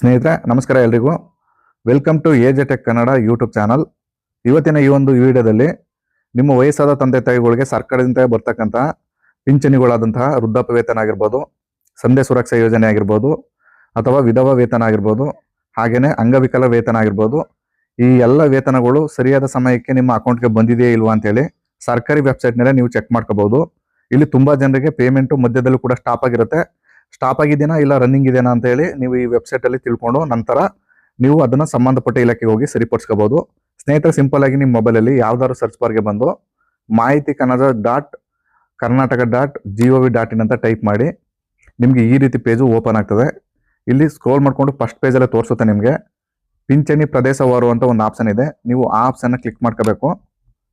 ಸ್ನೇಹಿತರೆ, ನಮಸ್ಕಾರ ಎಲ್ರಿಗೂ. Welcome to age attack tech Kannada YouTube channel ಇವತ್ತಿನ ಈ ಒಂದು ವಿಡಿಯೋದಲ್ಲಿ ನಿಮ್ಮ ವಯಸ್ಸಾದ ತಂದೆ ತಾಯಿಗಳಿಗೆ ಸರ್ಕಾರದಿಂದ ಬರ್ತಕ್ಕಂತಹ ಪಿಂಚಣಿಗಳಾದಂತಹ ವೃದ್ಧಾಪ್ಯ ವೇತನ ಆಗಿರ್ಬೋದು ಸಂಧೆ ಸುರಕ್ಷಾ ಯೋಜನೆ ಆಗಿರ್ಬೋದು, ಅಥವಾ ವಿಧವಾ ವೇತನ ಆಗಿರ್ಬೋದು, ಹಾಗೇನೆ ಅಂಗವಿಕಲ ವೇತನ ಆಗಿರ್ಬೋದು, ಈ ಎಲ್ಲ ವೇತನಗಳು ಸರಿಯಾದ ಸಮಯಕ್ಕೆ ನಿಮ್ಮ ಅಕೌಂಟ್ಗೆ ಬಂದಿದೆಯೇ ಇಲ್ವಾ ಅಂತೇಳಿ ಸರ್ಕಾರಿ ವೆಬ್ಸೈಟ್ನಲ್ಲೇ ನೀವು ಚೆಕ್ ಮಾಡ್ಕೋಬಹುದು. ಇಲ್ಲಿ ತುಂಬಾ ಜನರಿಗೆ ಪೇಮೆಂಟ್ ಮಧ್ಯದಲ್ಲೂ ಕೂಡ ಸ್ಟಾಪ್ ಆಗಿರುತ್ತೆ. ಸ್ಟಾಪ್ ಆಗಿದೆಯಾ ಇಲ್ಲ ರನ್ನಿಂಗ್ ಇದೆಯಾ ಅಂತ ಹೇಳಿ ನೀವು ಈ ವೆಬ್ಸೈಟ್ ಅಲ್ಲಿ ತಿಳ್ಕೊಂಡು ನಂತರ ನೀವು ಅದನ್ನ ಸಂಬಂಧಪಟ್ಟ ಇಲಾಖೆಗೆ ಹೋಗಿ ಸರಿಪಡಿಸ್ಕೋಬಹುದು ಸ್ನೇಹಿತರೆ ಸಿಂಪಲ್ ಆಗಿ ನಿಮ್ಮ ಮೊಬೈಲಲ್ಲಿ ಯಾವ್ದಾದ್ರು ಸರ್ಚ್ ಬಾರ್ಗೆ ಬಂದು ಮಾಹಿತಿ Kannada dot Karnataka dot G dot in ಅಂತ ಟೈಪ್ ಮಾಡಿ ನಿಮಗೆ ಈ ರೀತಿ ಪೇಜು ಓಪನ್ ಆಗ್ತದೆ. ಇಲ್ಲಿ ಸ್ಕ್ರೋಲ್ ಮಾಡ್ಕೊಂಡು ಫಸ್ಟ್ ಪೇಜಲ್ಲೇ ತೋರಿಸುತ್ತೆ ನಿಮಗೆ. ಪಿಂಚಣಿ ಪ್ರದೇಶವಾರು ಅಂತ ಒಂದು ಆಪ್ಷನ್ ಇದೆ. ನೀವು ಆ ಆಪ್ಷನ್ನ ಕ್ಲಿಕ್ ಮಾಡ್ಕೋಬೇಕು.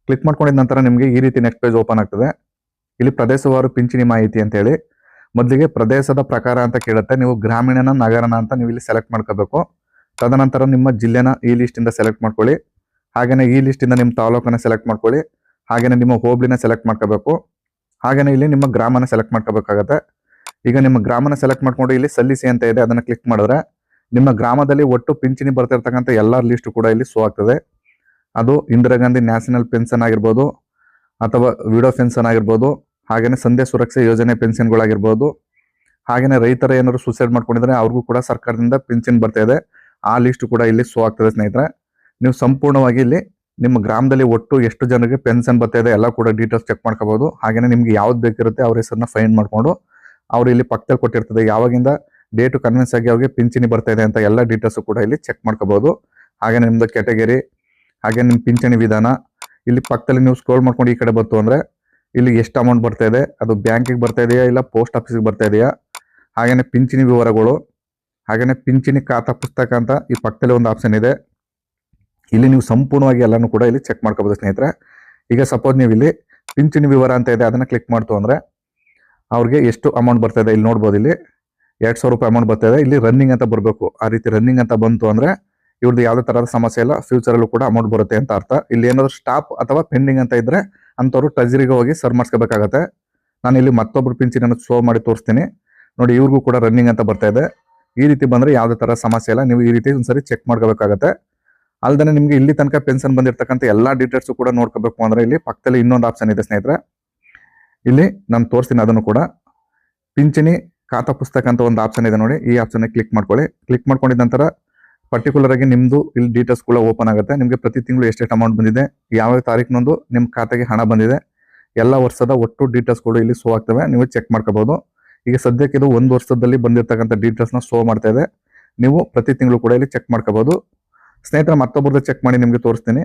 ಕ್ಲಿಕ್ ಮಾಡ್ಕೊಂಡಿದ ನಂತರ ನಿಮಗೆ ಈ ರೀತಿ ನೆಕ್ಸ್ಟ್ ಪೇಜ್ ಓಪನ್ ಆಗ್ತದೆ. ಇಲ್ಲಿ ಪ್ರದೇಶವಾರು ಪಿಂಚಣಿ ಮಾಹಿತಿ ಅಂತ ಹೇಳಿ ಮೊದಲಿಗೆ ಪ್ರದೇಶದ ಪ್ರಕಾರ ಅಂತ ಕೇಳುತ್ತೆ. ನೀವು ಗ್ರಾಮೀಣನ ನಗರನ ಅಂತ ನೀವು ಇಲ್ಲಿ ಸೆಲೆಕ್ಟ್ ಮಾಡ್ಕೋಬೇಕು. ತದನಂತರ ನಿಮ್ಮ ಜಿಲ್ಲೆನ ಈ ಲಿಸ್ಟಿಂದ ಸೆಲೆಕ್ಟ್ ಮಾಡ್ಕೊಳ್ಳಿ. ಹಾಗೆಯೇ ಈ ಲಿಸ್ಟಿಂದ ನಿಮ್ಮ ತಾಲೂಕನ್ನ ಸೆಲೆಕ್ಟ್ ಮಾಡ್ಕೊಳ್ಳಿ. ಹಾಗೆಯೇ ನಿಮ್ಮ ಹೋಬ್ಳಿನ ಸೆಲೆಕ್ಟ್ ಮಾಡ್ಕೋಬೇಕು. ಹಾಗೆಯೇ ಇಲ್ಲಿ ನಿಮ್ಮ ಗ್ರಾಮನ ಸೆಲೆಕ್ಟ್ ಮಾಡ್ಕೋಬೇಕಾಗತ್ತೆ. ಈಗ ನಿಮ್ಮ ಗ್ರಾಮನ ಸೆಲೆಕ್ಟ್ ಮಾಡ್ಕೊಂಡು ಇಲ್ಲಿ ಸಲ್ಲಿಸಿ ಅಂತ ಇದೆ, ಅದನ್ನು ಕ್ಲಿಕ್ ಮಾಡಿದ್ರೆ ನಿಮ್ಮ ಗ್ರಾಮದಲ್ಲಿ ಒಟ್ಟು ಪಿಂಚಣಿ ಬರ್ತಿರ್ತಕ್ಕಂಥ ಎಲ್ಲ ಲಿಸ್ಟ್ ಕೂಡ ಇಲ್ಲಿ ಶೋ ಆಗ್ತದೆ. ಅದು ಇಂದಿರಾ ಗಾಂಧಿ ನ್ಯಾಷನಲ್ ಪೆನ್ಷನ್ ಆಗಿರ್ಬೋದು, ಅಥವಾ ವಿಡೋ ಪೆನ್ಷನ್ ಆಗಿರ್ಬೋದು ಹಾಗೇನೆ ಸಂಧ್ಯಾ ಸುರಕ್ಷಾ ಯೋಜನೆ ಪೆನ್ಷನ್ಗಳಾಗಿರ್ಬೋದು ಹಾಗೆಯೇ ರೈತರ ಏನಾದ್ರು ಸೂಸೈಡ್ ಮಾಡ್ಕೊಂಡಿದ್ರೆ ಅವ್ರಿಗೂ ಕೂಡ ಸರ್ಕಾರದಿಂದ ಪೆನ್ಷನ್ ಬರ್ತಾ ಇದೆ. ಆ ಲಿಸ್ಟ್ ಕೂಡ ಇಲ್ಲಿ ಶೋ ಆಗ್ತದೆ ಸ್ನೇಹಿತರೆ. ನೀವು ಸಂಪೂರ್ಣವಾಗಿ ಇಲ್ಲಿ ನಿಮ್ಮ ಗ್ರಾಮದಲ್ಲಿ ಒಟ್ಟು ಎಷ್ಟು ಜನರಿಗೆ ಪೆನ್ಷನ್ ಬರ್ತಾ ಇದೆ ಎಲ್ಲ ಕೂಡ ಡೀಟೇಲ್ಸ್ ಚೆಕ್ ಮಾಡ್ಕೋಬಹುದು ಹಾಗೇನೆ ನಿಮ್ಗೆ ಯಾವ್ದು ಬೇಕಿರುತ್ತೆ ಅವ್ರ ಹೆಸರನ್ನ ಫೈಂಡ್ ಮಾಡ್ಕೊಂಡು ಅವ್ರು ಇಲ್ಲಿ ಪಕ್ಕದಲ್ಲಿ ಕೊಟ್ಟಿರ್ತದೆ. ಯಾವಾಗಿಂದ ಡೇಟು ಕನ್ವಿನ್ಸ್ ಆಗಿ ಅವ್ರಿಗೆ ಪಿಂಚಣಿ ಬರ್ತಾ ಇದೆ ಅಂತ ಎಲ್ಲ ಡೀಟೇಲ್ಸು ಕೂಡ ಇಲ್ಲಿ ಚೆಕ್ ಮಾಡ್ಕೋಬಹುದು ಹಾಗೆ ನಿಮ್ದು ಕೆಟಗರಿ ಹಾಗೆ ನಿಮ್ಮ ಪಿಂಚಣಿ ವಿಧಾನ. ಇಲ್ಲಿ ಪಕ್ಕದಲ್ಲಿ ನೀವು ಸ್ಕ್ರೋಲ್ ಮಾಡ್ಕೊಂಡು ಈ ಕಡೆ ಬಂತು ಅಂದ್ರೆ ಇಲ್ಲಿ ಎಷ್ಟು ಅಮೌಂಟ್ ಬರ್ತಾ ಇದೆ? ಅದು ಬ್ಯಾಂಕಿಗೆ ಬರ್ತಾ ಇದೆಯಾ ಇಲ್ಲ ಪೋಸ್ಟ್ ಆಫೀಸಿಗೆ ಬರ್ತಾ ಇದೆಯಾ? ಹಾಗೇನೆ ಪಿಂಚಣಿ ವಿವರಗಳು, ಹಾಗೇನೆ ಪಿಂಚಣಿ ಖಾತಾ ಪುಸ್ತಕ ಅಂತ ಈ ಪಕ್ಕದಲ್ಲಿ ಒಂದು ಆಪ್ಷನ್ ಇದೆ. ಇಲ್ಲಿ ನೀವು ಸಂಪೂರ್ಣವಾಗಿ ಎಲ್ಲನೂ ಕೂಡ ಇಲ್ಲಿ ಚೆಕ್ ಮಾಡ್ಕೋಬೋದು ಸ್ನೇಹಿತರೆ. ಈಗ ಸಪೋಸ್ ನೀವು ಇಲ್ಲಿ ಪಿಂಚಣಿ ವಿವರ ಅಂತ ಇದೆ, ಅದನ್ನು ಕ್ಲಿಕ್ ಮಾಡ್ತು ಅಂದರೆ ಅವ್ರಿಗೆ ಎಷ್ಟು ಅಮೌಂಟ್ ಬರ್ತಾ ಇದೆ ಇಲ್ಲಿ ನೋಡ್ಬೋದು ಇಲ್ಲಿ. ಎರಡು ಸಾವಿರ ರೂಪಾಯಿ ಅಮೌಂಟ್ ಬರ್ತಾ ಇದೆ. ಇಲ್ಲಿ ರನ್ನಿಂಗ್ ಅಂತ ಬರಬೇಕು. ಆ ರೀತಿ ರನ್ನಿಂಗ್ ಅಂತ ಬಂತು ಅಂದ್ರೆ ಇವ್ರದ್ದು ಯಾವುದೇ ತರಹದ ಸಮಸ್ಯೆ ಇಲ್ಲ ಫ್ಯೂಚರ್ ಅಲ್ಲೂ ಕೂಡ ಅಮೌಂಟ್ ಬರುತ್ತೆ ಅಂತ ಅರ್ಥ. ಇಲ್ಲಿ ಏನಾದ್ರು ಸ್ಟಾಪ್ ಅಥವಾ ಪೆಂಡಿಂಗ್ ಅಂತ ಇದ್ರೆ ಅಂತವ್ರು ಟ್ರೆಜರಿಗೆ ಹೋಗಿ ಸರ್ ಮಾಡಿಸ್ಕೋಬೇಕಾಗತ್ತೆ. ನಾನು ಇಲ್ಲಿ ಮತ್ತೊಬ್ರು ಪಿಂಚಿನ ಶೋ ಮಾಡಿ ತೋರಿಸ್ತೀನಿ. ನೋಡಿ, ಇವ್ರಿಗೂ ಕೂಡ ರನ್ನಿಂಗ್ ಅಂತ ಬರ್ತಾ ಇದೆ. ಈ ರೀತಿ ಬಂದ್ರೆ ಯಾವುದೇ ತರ ಸಮಸ್ಯೆ ಇಲ್ಲ. ನೀವು ಈ ರೀತಿ ಒಂದ್ಸರಿ ಚೆಕ್ ಮಾಡ್ಕೋಬೇಕಾಗತ್ತೆ. ಅಲ್ದೇ ನಿಮ್ಗೆ ಇಲ್ಲಿ ತನಕ ಪೆನ್ಷನ್ ಬಂದಿರತಕ್ಕಂಥ ಎಲ್ಲಾ ಡೀಟೇಲ್ಸು ಕೂಡ ನೋಡ್ಕೋಬೇಕು ಅಂದ್ರೆ ಇಲ್ಲಿ ಪಕ್ಕದಲ್ಲಿ ಇನ್ನೊಂದು ಆಪ್ಷನ್ ಇದೆ ಸ್ನೇಹಿತರೆ. ಇಲ್ಲಿ ನಾನು ತೋರಿಸ್ತೀನಿ ಅದನ್ನು ಕೂಡ. ಪಿಂಚಣಿ ಖಾತಾ ಪುಸ್ತಕ ಅಂತ ಒಂದು ಆಪ್ಷನ್ ಇದೆ ನೋಡಿ. ಈ ಆಪ್ಷನ್ ಕ್ಲಿಕ್ ಮಾಡ್ಕೊಳ್ಳಿ. ಕ್ಲಿಕ್ ಮಾಡ್ಕೊಂಡಿದ ನಂತರ ಪರ್ಟಿಕ್ಯುಲರ್ ಆಗಿ ನಿಮ್ದು ಇಲ್ಲಿ ಡೀಟೇಲ್ಸ್ ಕೂಡ ಓಪನ್ ಆಗುತ್ತೆ. ನಿಮಗೆ ಪ್ರತಿ ತಿಂಗಳು ಎಷ್ಟೆಷ್ಟು ಅಮೌಂಟ್ ಬಂದಿದೆ, ಯಾವ ತಾರೀಕಿನೊಂದು ನಿಮ್ಮ ಖಾತೆಗೆ ಹಣ ಬಂದಿದೆ, ಎಲ್ಲ ವರ್ಷದ ಒಟ್ಟು ಡೀಟೇಲ್ಸ್ ಕೂಡ ಇಲ್ಲಿ ಶೋ ಆಗ್ತವೆ. ನೀವು ಚೆಕ್ ಮಾಡ್ಕೋಬಹುದು ಈಗ ಸದ್ಯಕ್ಕೆ ಇದು ಒಂದು ವರ್ಷದಲ್ಲಿ ಬಂದಿರತಕ್ಕಂಥ ಡೀಟೇಲ್ಸ್ನ ಶೋ ಮಾಡ್ತಾ ಇದೆ. ನೀವು ಪ್ರತಿ ತಿಂಗಳು ಕೂಡ ಇಲ್ಲಿ ಚೆಕ್ ಮಾಡ್ಕೋಬಹುದು ಸ್ನೇಹಿತರ ಮತ್ತೊಬ್ಬರದ್ದು ಚೆಕ್ ಮಾಡಿ ನಿಮಗೆ ತೋರಿಸ್ತೀನಿ.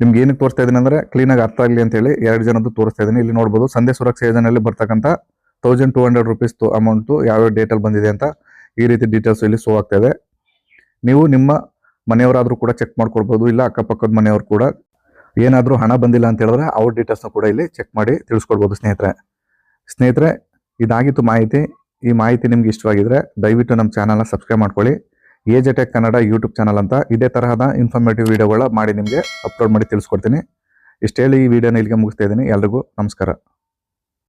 ನಿಮ್ಗೆ ಏನಕ್ಕೆ ತೋರಿಸ್ತಾ ಇದ್ದೀನಿ ಅಂದರೆ ಕ್ಲೀನಾಗಿ ಅರ್ಥ ಆಗಲಿ ಅಂತ ಹೇಳಿ ಎರಡು ಜನದ್ದು ತೋರಿಸ್ತಾ ಇದ್ದೀನಿ. ಇಲ್ಲಿ ನೋಡ್ಬೋದು ಸಂಧ್ಯಾ ಸುರಕ್ಷಾ ಯೋಜನೆಯಲ್ಲಿ ಬರ್ತಕ್ಕಂಥ thousand two hundred rupees amount ಯಾವ್ಯಾವ ಡೇಟಲ್ಲಿ ಬಂದಿದೆ ಅಂತ ಈ ರೀತಿ ಡೀಟೇಲ್ಸ್ ಇಲ್ಲಿ ಶೋ ಆಗ್ತಾ ಇದೆ. ನೀವು ನಿಮ್ಮ ಮನೆಯವರಾದರೂ ಕೂಡ ಚೆಕ್ ಮಾಡ್ಕೊಳ್ಬಹುದು ಇಲ್ಲ ಅಕ್ಕಪಕ್ಕದ ಮನೆಯವರು ಕೂಡ ಏನಾದರೂ ಹಣ ಬಂದಿಲ್ಲ ಅಂತ ಹೇಳಿದ್ರೆ ಅವ್ರ ಡೀಟೇಲ್ಸ್ನ ಕೂಡ ಇಲ್ಲಿ ಚೆಕ್ ಮಾಡಿ ತಿಳಿಸ್ಕೊಡ್ಬೋದು ಸ್ನೇಹಿತರೆ. ಸ್ನೇಹಿತರೆ, ಇದಾಗಿತ್ತು ಮಾಹಿತಿ. ಈ ಮಾಹಿತಿ ನಿಮ್ಗೆ ಇಷ್ಟವಾಗಿದ್ರೆ ದಯವಿಟ್ಟು ನಮ್ಮ ಚಾನಲ್ನ ಸಬ್ಸ್ಕ್ರೈಬ್ ಮಾಡ್ಕೊಳ್ಳಿ. Age attack Kannada YouTube channel ಅಂತ ಇದೇ ತರಹದ ಇನ್ಫಾರ್ಮೇಟಿವ್ ವಿಡಿಯೋಗಳ ಮಾಡಿ ನಿಮಗೆ ಅಪ್ಲೋಡ್ ಮಾಡಿ ತಿಳಿಸ್ಕೊಡ್ತೀನಿ. ಇಷ್ಟು ಹೇಳಿ ಈ ವಿಡಿಯೋನ ಇಲ್ಲಿಗೆ ಮುಗಿಸ್ತಾ ಇದ್ದೀನಿ. ಎಲ್ರಿಗೂ ನಮಸ್ಕಾರ.